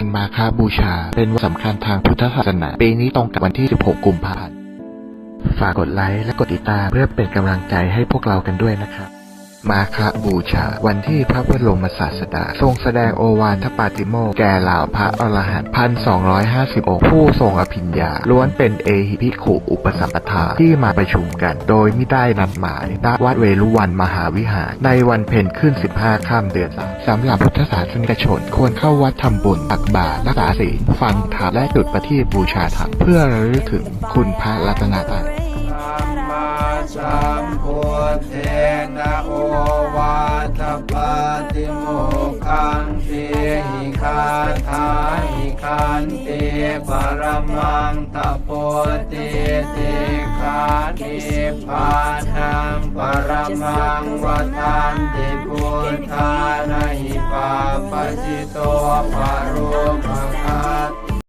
วันมาฆบูชา เป็นวันสำคัญทางพุทธศาสนา ปีนี้ตรงกับวันที่ 16 กุมภาพันธ์ ฝากกดไลค์และกดติดตามเพื่อเป็นกำลังใจให้พวกเรากันด้วยนะครับ มาฆบูชา วันที่พระบรมศาสดา ทรงแสดงโอวาทปาติโมกแก่เหล่าพระอรหันต์พันสองร้อยห้าสิบองค์ผู้ทรงอภิญญา ล้วนเป็นเอหิภิกขุอุปสัมปทาที่มาประชุมกัน โดยไม่ได้นัดหมายณวัดเวรุวันมหาวิหาร ในวันเพ็ญขึ้น15ข้ามเดือนสามสำหรับพุทธศาสนิกชนควรเข้าวัดทำบุญตักบาตรรักษาศีลฟังธรรมและจุดประทีปบูชาธรรมเพื่อระลึกถึงคุณพระรัตนตรัยสัมมาสัมพุทเาทาหิคันเตปรมังตะโปติติขานิพานังปรมังวัฏันติพุทธานิปาปจิโตปาร